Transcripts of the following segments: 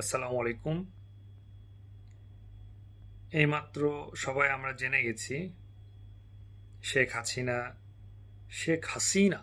আসসালামু আলাইকুম। এইমাত্র সবাই আমরা জেনে গেছি, শেখ হাসিনা শেখ হাসিনা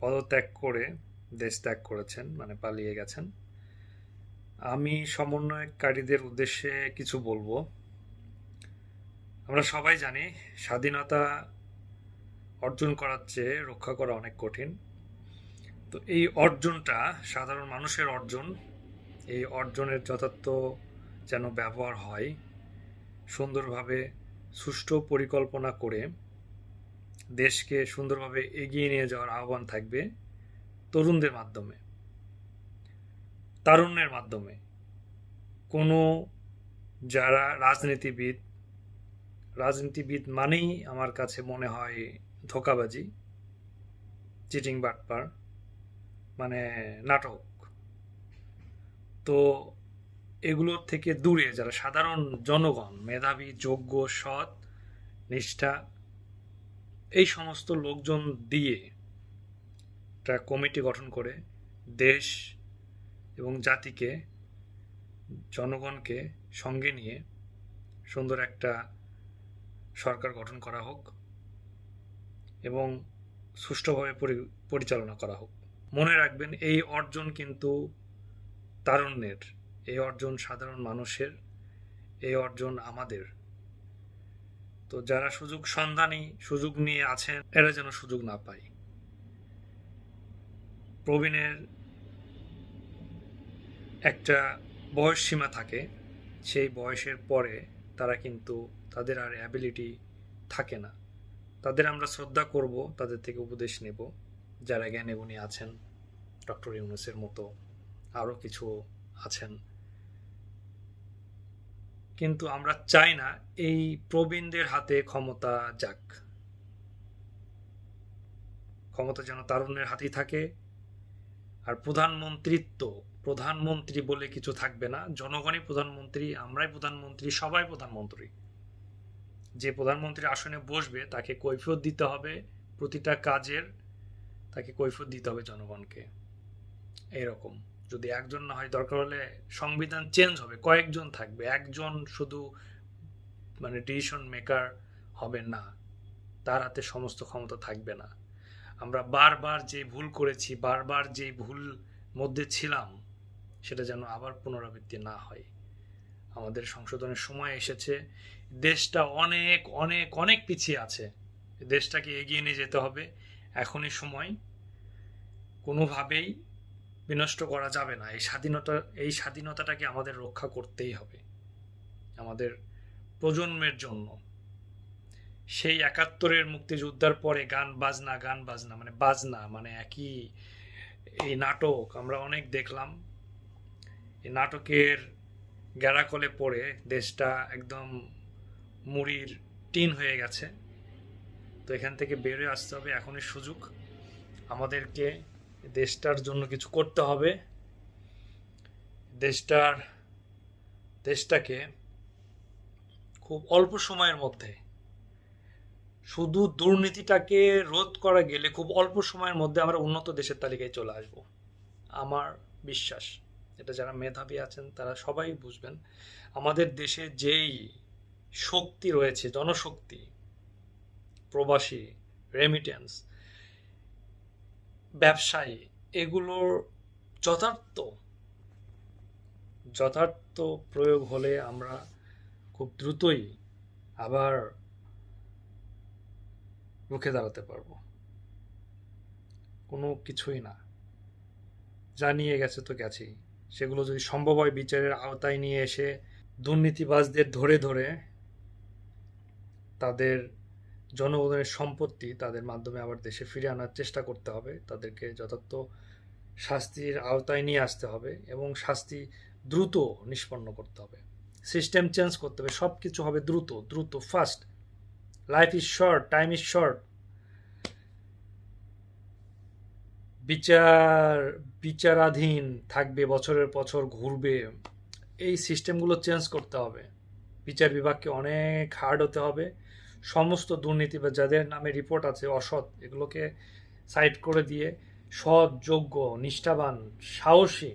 পদত্যাগ করে, দেশ ত্যাগ করেছেন মানে পালিয়ে গেছেন। আমি সমন্বয়কারীদের উদ্দেশ্যে কিছু বলব। আমরা সবাই জানি, স্বাধীনতা অর্জন করার চেয়ে রক্ষা করা অনেক কঠিন। তো এই অর্জনটা সাধারণ মানুষের অর্জন এই অর্জনের যথার্থ যেন ব্যবহার হয়, সুন্দরভাবে সুষ্ঠু পরিকল্পনা করে দেশকে সুন্দরভাবে এগিয়ে নিয়ে যাওয়ার আহ্বান থাকবে তরুণদের মাধ্যমে, তারুণ্যের মাধ্যমে। কোনো যারা রাজনীতিবিদ রাজনীতিবিদ মানেই আমার কাছে মনে হয় ধোকাবাজি চিটিং বাটপার মানে নাটক। তো এগুলোর থেকে দূরে যারা সাধারণ জনগণ, মেধাবী, যোগ্য, সৎ, নিষ্ঠা, এই সমস্ত লোকজন দিয়ে একটা কমিটি গঠন করে দেশ এবং জাতিকে, জনগণকে সঙ্গে নিয়ে সুন্দর একটা সরকার গঠন করা হোক এবং সুষ্ঠুভাবে পরি- পরিচালনা করা হোক। মনে রাখবেন এই অর্জন কিন্তু তারুণ্যের এই অর্জন সাধারণ মানুষের, এই অর্জন আমাদের। তো যারা সুযোগ সন্ধানী, সুযোগ নিয়ে আছেন, এরা যেন সুযোগ না পায়। প্রবীণের একটা বয়স সীমা থাকে, সেই বয়সের পরে তারা কিন্তু তাদের আর অ্যাবিলিটি থাকে না। তাদের আমরা শ্রদ্ধা করব, তাদের থেকে উপদেশ নেব, যারা জ্ঞানে গুণী আছেন, ডক্টর ইউনুসের মতো। আরও কিছু আছেন। কিন্তু আমরা চাই না এই প্রবীণদের হাতে ক্ষমতা যাক। ক্ষমতা যেন তারুণ্যের হাতেই থাকে। আর প্রধানমন্ত্রিত্ব, প্রধানমন্ত্রী বলে কিছু থাকবে না। জনগণই প্রধানমন্ত্রী, আমরাই প্রধানমন্ত্রী, সবাই প্রধানমন্ত্রী। যে প্রধানমন্ত্রী আসনে বসবে, তাকে কৈফিয়ত দিতে হবে প্রতিটা কাজের, তাকে কৈফিয়ত দিতে হবে জনগণকে। এরকম। যদি একজন না হয়, দরকার হলে সংবিধান চেঞ্জ হবে, কয়েকজন থাকবে, একজন শুধু মানে ডিসিশন মেকার হবে না, তার হাতে সমস্ত ক্ষমতা থাকবে না। আমরা বারবার যে ভুল করেছি, বারবার যে ভুল মধ্যে ছিলাম, সেটা যেন আবার পুনরাবৃত্তি না হয়। আমাদের সংশোধনের সময় এসেছে, দেশটা অনেক অনেক অনেক পিছিয়ে আছে। দেশটাকে এগিয়ে নিয়ে যেতে হবে। এখনই সময়। কোনোভাবেই বিনষ্ট করা যাবে না। এই স্বাধীনতা, এই স্বাধীনতাটাকে আমাদের রক্ষা করতেই হবে। আমাদের প্রজন্মের জন্য। সেই একাত্তরের মুক্তিযোদ্ধার পরে গান, বাজনা গান, বাজনা মানে বাজনা মানে একই এই নাটক আমরা অনেক দেখলাম। এই নাটকের গ্যারাকলে পড়ে দেশটা একদম মুড়ির টিন হয়ে গেছে। তো এখান থেকে বেরোয় আসতে হবে এখনই সুযোগ। আমাদেরকে দেশটার জন্য কিছু করতে হবে। দেশটার, দেশটাকে খুব অল্প সময়ের মধ্যে, শুধু দুর্নীতিটাকে রোধ করা গেলে খুব অল্প সময়ের মধ্যে আমরা উন্নত দেশের তালিকায় চলে আসব। আমার বিশ্বাস, এটা যারা মেধাবী আছেন তারা সবাই বুঝবেন, আমাদের দেশে যেই শক্তি রয়েছে, জনশক্তি, প্রবাসী রেমিটেন্স ব্যবসায়ী, এগুলোর যথার্থ যথার্থ প্রয়োগ হলে আমরা খুব দ্রুতই আবার রুখে দাঁড়াতে পারব। কোনো কিছুই না। যা নিয়ে গেছে তো গেছেই। সেগুলো যদি সম্ভব হয় বিচারের আওতায় নিয়ে এসে দুর্নীতিবাজদের ধরে ধরে তাদের জনগণের সম্পত্তি তাদের মাধ্যমে আবার দেশে ফিরে আনার চেষ্টা করতে হবে। তাদেরকে যথার্থ শাস্তির আওতায় নিয়ে আসতে হবে এবং শাস্তি দ্রুত নিষ্পন্ন করতে হবে। সিস্টেম চেঞ্জ করতে হবে সব কিছু হবে দ্রুত দ্রুত fast life is short time is short বিচার, বিচারাধীন থাকবে, বছরের বছর ঘুরবে। এই সিস্টেমগুলো চেঞ্জ করতে হবে। বিচার বিভাগকে অনেক হার্ড হতে হবে। সমস্ত দুর্নীতি বা যাদের নামে রিপোর্ট আছে, অসৎ, এগুলোকে সাইড করে দিয়ে সৎ, যোগ্য, নিষ্ঠাবান, সাহসী,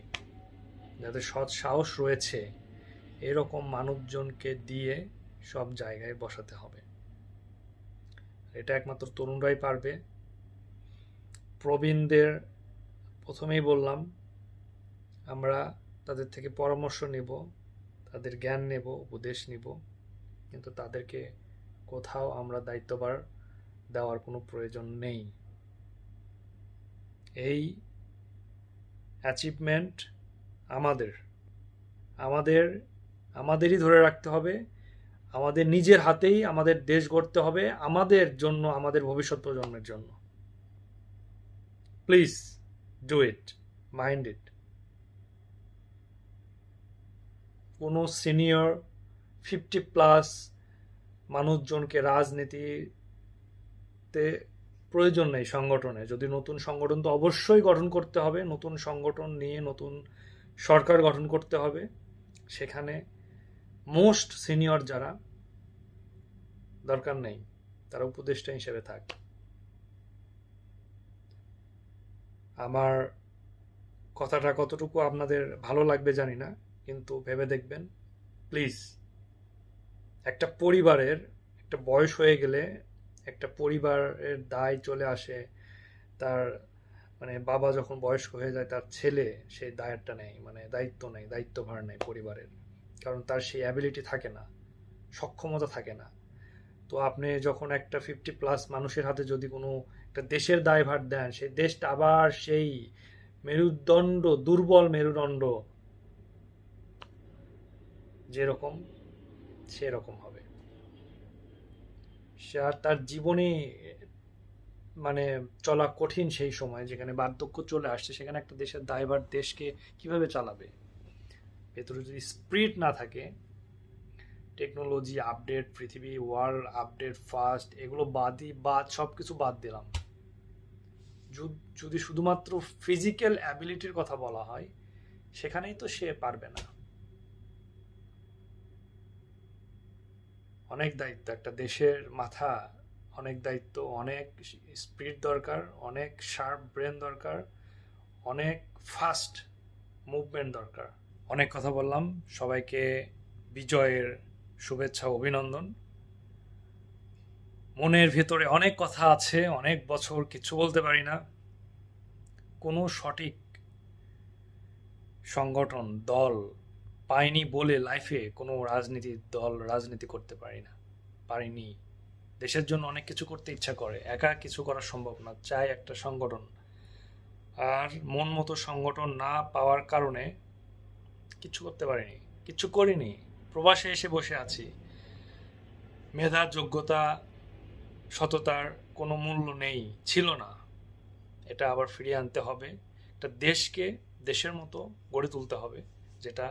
যাদের সৎ সাহস রয়েছে, এরকম মানুষজনকে দিয়ে সব জায়গায় বসাতে হবে। এটা একমাত্র তরুণরাই পারবে। প্রবীণদের প্রথমেই বললাম, আমরা তাদের থেকে পরামর্শ নেব, তাদের জ্ঞান নেব, উপদেশ নিব, কিন্তু তাদেরকে কোথাও আমরা দায়িত্বভার দেওয়ার কোনো প্রয়োজন নেই। এই অ্যাচিভমেন্ট আমাদের। আমাদের, আমাদেরই ধরে রাখতে হবে। আমাদের নিজের হাতেই আমাদের দেশ গড়তে হবে আমাদের জন্য, আমাদের ভবিষ্যৎ প্রজন্মের জন্য। Please do it mind it কোনো সিনিয়র ফিফটি প্লাস মানুষজনকে রাজনীতিতে প্রয়োজন নেই সংগঠনে। যদি নতুন সংগঠন তো অবশ্যই গঠন করতে হবে, নতুন সংগঠন নিয়ে নতুন সরকার গঠন করতে হবে। সেখানে মোস্ট সিনিয়র যারা, দরকার নেই। তারা উপদেষ্টা হিসেবে থাক। আমার কথাটা কতটুকু আপনাদের ভালো লাগবে জানি না, কিন্তু ভেবে দেখবেন। প্লিজ। একটা পরিবারের, একটা বয়স হয়ে গেলে একটা পরিবারের দায় চলে আসে। তার মানে বাবা যখন বয়স্ক হয়ে যায়, তার ছেলে সেই দায়টা নেই মানে দায়িত্ব নেই, দায়িত্বভার নেই পরিবারের। কারণ তার সেই অ্যাবিলিটি থাকে না, সক্ষমতা থাকে না। তো আপনি যখন একটা ফিফটি প্লাস মানুষের হাতে যদি কোনো একটা দেশের দায়ভার দেন সেই দেশটা আবার সেই মেরুদণ্ড, দুর্বল মেরুদণ্ড যেরকম সেরকম হবে। সে আর তার জীবনে মানে চলা কঠিন সেই সময় যেখানে বার্ধক্য চলে আসছে, সেখানে একটা দেশের দায়ভার দেশকে কীভাবে চালাবে? ভেতরে যদি স্প্রিট না থাকে, টেকনোলজি আপডেট, পৃথিবী, ওয়ার্ল্ড আপডেট, ফাস্ট, এগুলো বাদই বাদ সব কিছু বাদ দিলাম। যদি শুধুমাত্র ফিজিক্যাল অ্যাবিলিটির কথা বলা হয়, সেখানেই তো সে পারবে না। অনেক দায়িত্ব, একটা দেশের মাথা, অনেক দায়িত্ব, অনেক স্পিড দরকার, অনেক শার্প ব্রেন দরকার, অনেক ফাস্ট মুভমেন্ট দরকার। অনেক কথা বললাম, সবাইকে বিজয়ের শুভেচ্ছা, অভিনন্দন। মনের ভেতরে অনেক কথা আছে, অনেক বছর কিছু বলতে পারি না। কোনো সঠিক সংগঠন, দল পাইনি বলে লাইফে কোনো রাজনীতির দল রাজনীতি করতে পারি না, পারিনি। দেশের জন্য অনেক কিছু করতে ইচ্ছা করে, একা কিছু করা সম্ভব না, চাই একটা সংগঠন। আর মন মতো সংগঠন না পাওয়ার কারণে কিছু করতে পারিনি, কিছু করিনি। প্রবাসে এসে বসে আছি। মেধা, যোগ্যতা, সততার কোনো মূল্য নেই, ছিল না। এটা আবার ফিরিয়ে আনতে হবে। একটা দেশকে, দেশের মতো গড়ে তুলতে হবে, যেটা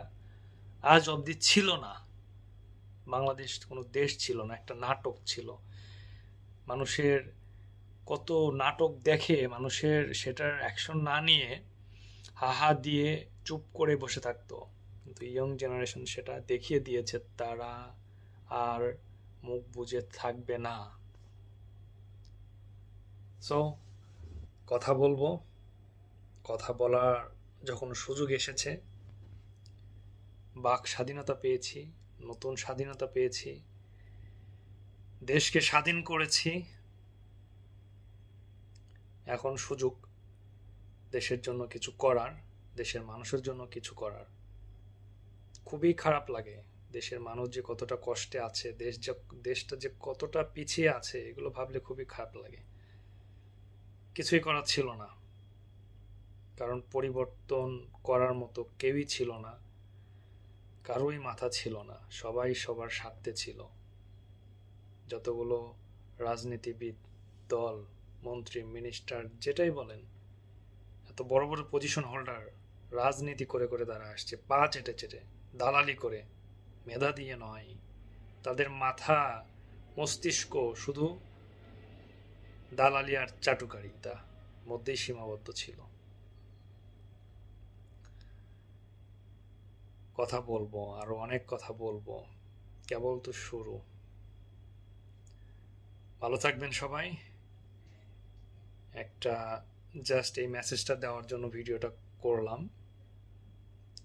আজ অবধি ছিল না। বাংলাদেশ কোনো দেশ ছিল না, একটা নাটক ছিল। মানুষের কত নাটক দেখে মানুষের সেটার অ্যাকশন না নিয়ে হাহা দিয়ে চুপ করে বসে থাকতো। কিন্তু ইয়ং জেনারেশন সেটা দেখিয়ে দিয়েছে তারা আর মুখ বুঝে থাকবে না। সো কথা বলব। কথা বলার যখন সুযোগ এসেছে বাক স্বাধীনতা পেয়েছি, নতুন স্বাধীনতা পেয়েছি, দেশকে স্বাধীন করেছি। এখন সুযোগ দেশের জন্য কিছু করার, দেশের মানুষের জন্য কিছু করার। খুবই খারাপ লাগে দেশের মানুষ যে কতটা কষ্টে আছে, দেশ যে, দেশটা যে কতটা পিছিয়ে আছে, এগুলো ভাবলে খুবই খারাপ লাগে। কিছুই করার ছিল না। কারণ পরিবর্তন করার মতো কেউই ছিল না। কারোই মাথা ছিল না, সবাই সবার স্বার্থে ছিল। যতগুলো রাজনীতিবিদ, দল, মন্ত্রী মিনিস্টার যেটাই বলেন, এত বড় বড় পজিশন হোল্ডার রাজনীতি করে করে তারা আসছে, পা চেটে চেটে, দালালি করে, মেধা দিয়ে নয়। তাদের মাথা, মস্তিষ্ক শুধু দালালি আর চাটুকারিতা মধ্যেই সীমাবদ্ধ ছিল। কথা বলব, আরও অনেক কথা বলব। কেবল তো শুরু। ভালো থাকবেন সবাই। একটা জাস্ট এই মেসেজটা দেওয়ার জন্য ভিডিওটা করলাম।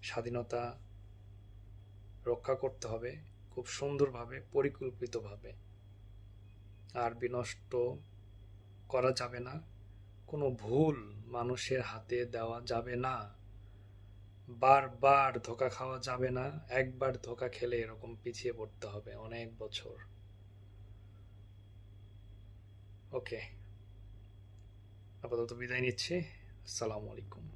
স্বাধীনতা রক্ষা করতে হবে, খুব সুন্দরভাবে, পরিকল্পিতভাবে। আর বিনষ্ট করা যাবে না। কোনো ভুল মানুষের হাতে দেওয়া যাবে না। বারবার ধোকা খাওয়া যাবে না, একবার ধোকা খেলে এরকম পিছিয়ে পড়তে হবে অনেক বছর। ওকে আপাতত বিদায় নিচ্ছি। আসসালামু আলাইকুম।